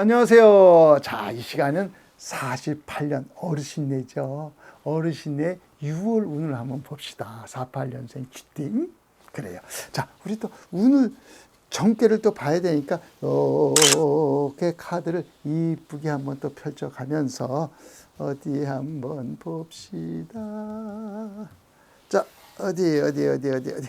안녕하세요. 자, 이 시간은 48년 어르신네죠. 어르신네 6월 운을 한번 봅시다. 48년생 쥐띠. 그래요. 자, 우리 또 운을 정계를 또 봐야 되니까 이렇게 카드를 이쁘게 한번 또 펼쳐 가면서 어디 한번 봅시다. 자, 어디 어디 어디 어디 어디.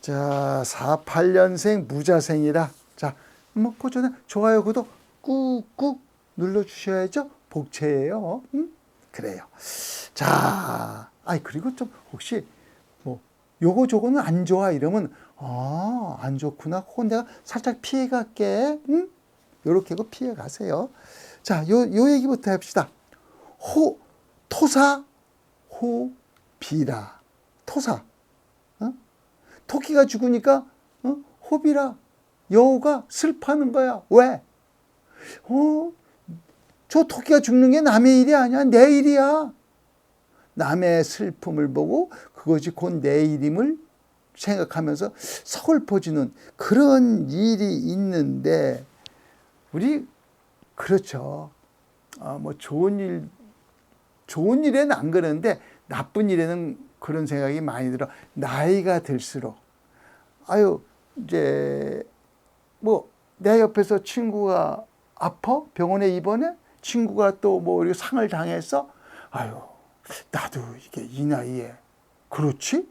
자, 48년생 무자생이라. 자, 뭐, 고전에 좋아요, 구독 꾹꾹 눌러주셔야죠. 복채예요. 응? 그래요. 자, 아이, 그리고 좀 혹시 뭐, 요거 저거는 안 좋아 이러면, 아, 안 좋구나. 혹은 내가 살짝 피해 갈게. 응? 요렇게 그 피해 가세요. 자, 요, 요 얘기부터 합시다. 호, 토사, 호, 비라. 토사. 어? 토끼가 죽으니까 어? 호비라 여우가 슬퍼하는 거야. 왜? 어? 저 토끼가 죽는 게 남의 일이 아니야. 내 일이야. 남의 슬픔을 보고 그것이 곧 내 일임을 생각하면서 서글퍼지는 그런 일이 있는데 우리 그렇죠. 아, 뭐 좋은 일 좋은 일에는 안 그러는데 나쁜 일에는 그런 생각이 많이 들어. 나이가 들수록 아유 이제 뭐 내 옆에서 친구가 아파 병원에 입원해 친구가 또 뭐 상을 당했어 아유 나도 이게 이 나이에 그렇지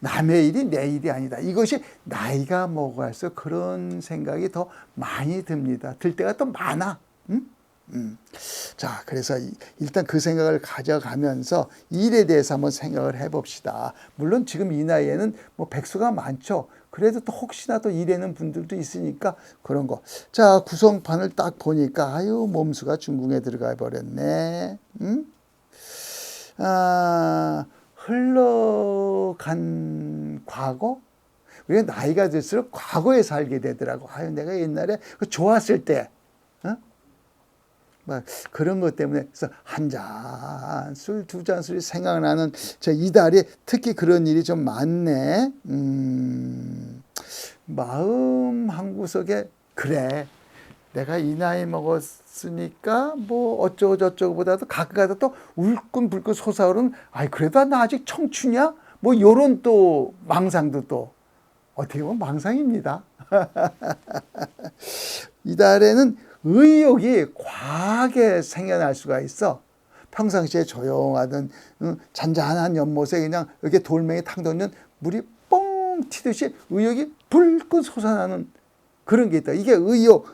남의 일이 내 일이 아니다 이것이 나이가 먹어서 그런 생각이 더 많이 듭니다 들 때가 또 많아 응? 음. 자, 그래서 이- 일단 그 생각을 가져가면서 일에 대해서 한번 생각을 해봅시다. 물론 지금 이 나이에는 뭐 백수가 많죠. 그래도 또 혹시나 또 일하는 분들도 있으니까 그런 거. 자, 구성판을 딱 보니까 아유 몸수가 중궁에 들어가 버렸네. 응? 아, 흘러간 과거? 우리가 나이가 들수록 과거에 살게 되더라고. 아유, 내가 옛날에 그 좋았을 때, 어? 막 그런 것 때문에 그래서 한 잔 술, 두 잔 술이 생각나는 저 이달에 특히 그런 일이 좀 많네. 음, 마음 한 구석에 그래. 내가 이 나이 먹었으니까 뭐 어쩌고 저쩌고보다도 가끔가다 또 울끈불끈 솟아오르는 아이 그래도 나 아직 청춘이야? 뭐 요런 또 망상도 또 어떻게 보면 망상입니다. 이달에는 의욕이 과하게 생겨날 수가 있어. 평상시에 조용하던 응, 잔잔한 연못에 그냥 이렇게 돌멩이 탕 던진 물이 뻥 튀듯이 의욕이 불끈 솟아나는 그런 게 있다. 이게 의욕.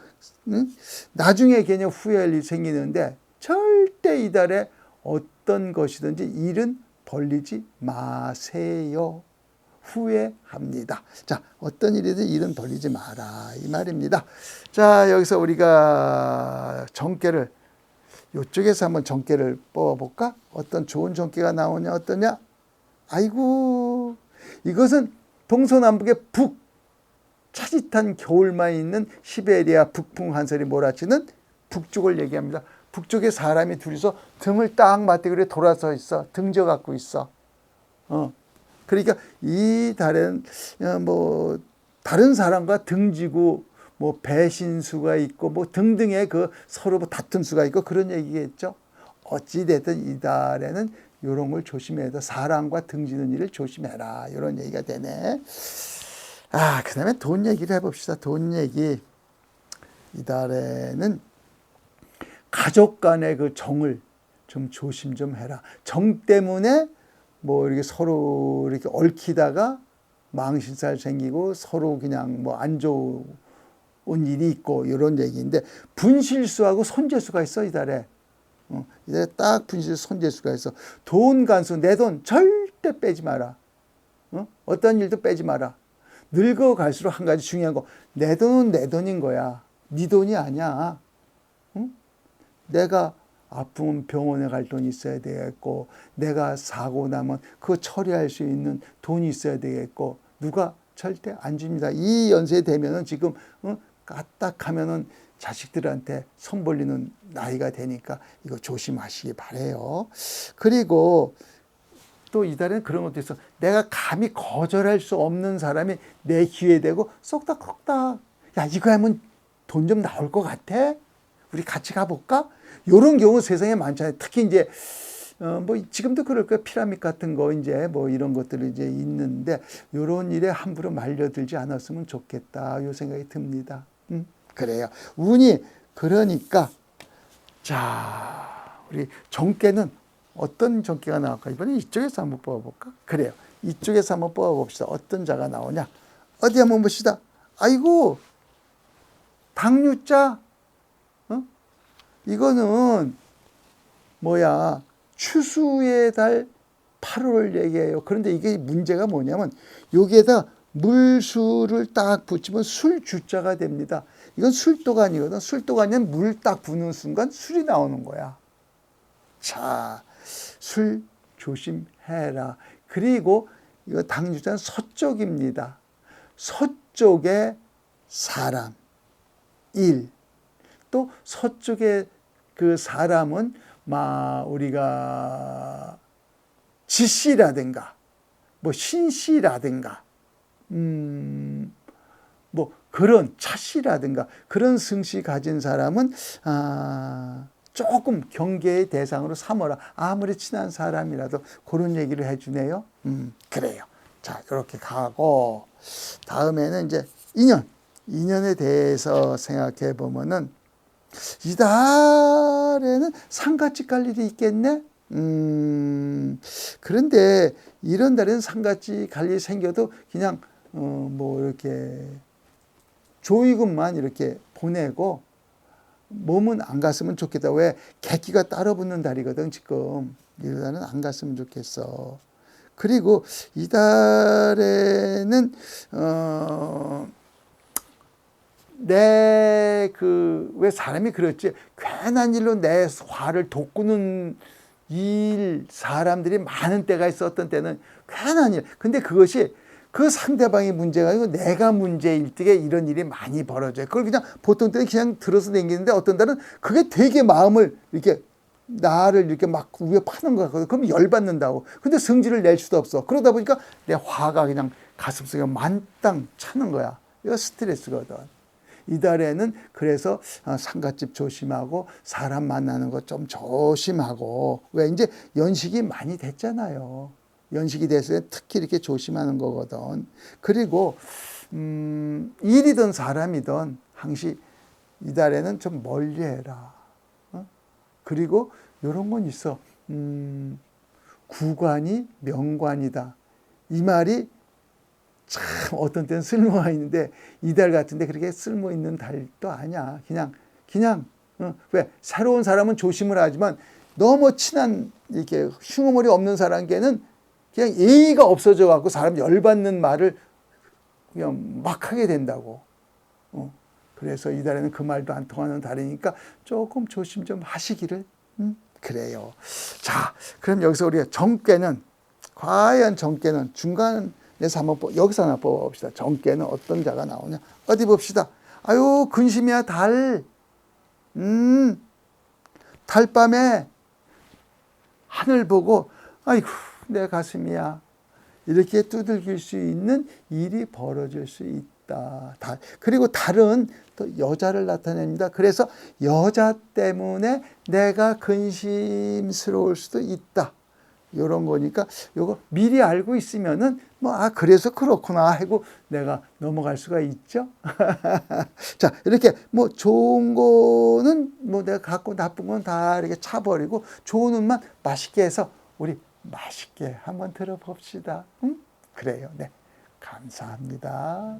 응? 나중에 개념 후회할 일이 생기는데 절대 이달에 어떤 것이든지 일은 벌리지 마세요. 후회합니다. 자, 어떤 일이든 일은 벌리지 마라. 이 말입니다. 자, 여기서 우리가 정계를 이쪽에서 한번 정계를 뽑아볼까? 어떤 좋은 정계가 나오냐, 어떠냐? 아이고, 이것은 동서남북의 북, 차짓한 겨울만 있는 시베리아 북풍 한설이 몰아치는 북쪽을 얘기합니다. 북쪽에 사람이 둘이서 등을 딱 맞대고 돌아서 있어. 등져 갖고 있어. 어. 그러니까 이 달엔 어, 뭐 다른 사람과 등지고 뭐 배신수가 있고 뭐 등등의 그 서로 뭐 다툼 수가 있고 그런 얘기겠죠. 어찌 됐든 이 달에는 이런 걸 조심해야 돼. 사람과 등지는 일을 조심해라. 이런 얘기가 되네. 아, 그 다음에 돈 얘기를 해봅시다. 돈 얘기. 이 달에는 가족 간의 그 정을 좀 조심 좀 해라. 정 때문에 뭐 이렇게 서로 이렇게 얽히다가 망신살 생기고 서로 그냥 뭐 안 좋은 일이 있고 이런 얘기인데 분실수하고 손재수가 있어 이달에. 어, 이달에 딱 분실 손재수가 있어. 돈 간수 내 돈 절대 빼지 마라. 어? 어떤 일도 빼지 마라. 늙어 갈수록 한 가지 중요한 거 내 돈은 내 돈인 거야. 네 돈이 아니야. 응? 내가 아프면 병원에 갈 돈이 있어야 되겠고, 내가 사고 나면 그거 처리할 수 있는 돈이 있어야 되겠고, 누가 절대 안 줍니다. 이 연세 되면은 지금, 어? 까딱하면은 자식들한테 손 벌리는 나이가 되니까 이거 조심하시기 바래요. 그리고 또 이달에는 그런 것도 있어. 내가 감히 거절할 수 없는 사람이 내 기회 되고 쏙닥쏙닥. 야, 이거 하면 돈 좀 나올 것 같아? 우리 같이 가볼까? 요런 경우 세상에 많잖아요. 특히 이제 어, 뭐 지금도 그럴 거예요. 피라밋 같은 거 이제 뭐 이런 것들이 이제 있는데 요런 일에 함부로 말려들지 않았으면 좋겠다. 요 생각이 듭니다. 음, 그래요. 운이 그러니까 자, 우리 정깨는 어떤 정깨가 나올까? 이번에 이쪽에서 한번 뽑아볼까? 그래요. 이쪽에서 한번 뽑아봅시다. 어떤 자가 나오냐? 어디 한번 봅시다. 아이고, 당류자. 어? 이거는 뭐야? 추수의 달 8월 얘기예요. 그런데 이게 문제가 뭐냐면 여기에다 물수를 딱 붙이면 술주자가 됩니다. 이건. 술도가 아니면 물 딱 부는 순간 술이 나오는 거야. 자, 술 조심해라. 그리고 이거 당주자는 서쪽입니다. 서쪽의 사람, 일. 또 서쪽의 그 사람은 마 우리가 지씨라든가 뭐 신씨라든가 음, 뭐 그런 차씨라든가 그런 승씨 가진 사람은 아, 조금 경계의 대상으로 삼어라. 아무리 친한 사람이라도 그런 얘기를 해주네요. 음, 그래요. 자, 이렇게 가고 다음에는 이제 인연. 인연에 대해서 생각해 보면은 이 달에는 상가집 갈 일이 있겠네? 음, 그런데 이런 달에는 상가집 갈 일이 생겨도 그냥, 어, 뭐, 이렇게 조이금만 이렇게 보내고 몸은 안 갔으면 좋겠다. 왜? 객기가 따로 붙는 달이거든, 지금. 이 달은 안 갔으면 좋겠어. 그리고 이 달에는, 어, 내 그 왜 사람이 그렇지 괜한 일로 내 화를 돋구는 일 사람들이 많은 때가 있었던 때는 괜한 일 근데 그것이 그 상대방이 문제가 아니고 내가 문제일 때 이런 일이 많이 벌어져요. 그걸 그냥 보통 때는 그냥 들어서 댕기는데 어떤 때는 그게 되게 마음을 이렇게 나를 이렇게 막 위에 파는 거 같거든 그러면 열받는다고. 근데 성질을 낼 수도 없어. 그러다 보니까 내 화가 그냥 가슴속에 만땅 차는 거야. 이거 스트레스거든. 이달에는 그래서 어, 상갓집 조심하고 사람 만나는 거 좀 조심하고. 왜? 이제 연식이 많이 됐잖아요. 연식이 돼서 특히 이렇게 조심하는 거거든. 그리고 음, 일이든 사람이든 항시 이달에는 좀 멀리해라. 어? 그리고 이런 건 있어. 음, 구관이 명관이다. 이 말이 참 어떤 때는 쓸모가 있는데 이달 같은데 그렇게 쓸모 있는 달도 아니야. 그냥 그냥 어, 왜 새로운 사람은 조심을 하지만 너무 친한 이렇게 흉어머리 없는 사람께는 그냥 예의가 없어져 갖고 사람 열받는 말을 그냥 막 하게 된다고. 어. 그래서 이달에는 그 말도 안 통하는 달이니까 조금 조심 좀 하시기를. 음, 그래요. 자, 그럼 여기서 우리가 정깨는 과연 정깨는 중간 그래서 한번 뽑- 여기서 하나 뽑아봅시다. 정깨는 어떤 자가 나오냐? 어디 봅시다. 아유 근심이야 달. 음 달밤에 하늘 보고 아이고 내 가슴이야 이렇게 두들길 수 있는 일이 벌어질 수 있다. 달 그리고 달은 또 여자를 나타냅니다. 그래서 여자 때문에 내가 근심스러울 수도 있다. 요런 거니까 요거 미리 알고 있으면은 뭐 아 그래서 그렇구나 하고 내가 넘어갈 수가 있죠. 자 이렇게 뭐 좋은 거는 뭐 내가 갖고 나쁜 건 다 이렇게 차버리고 좋은 것만 맛있게 해서 우리 맛있게 한번 들어봅시다. 응? 그래요. 네 감사합니다.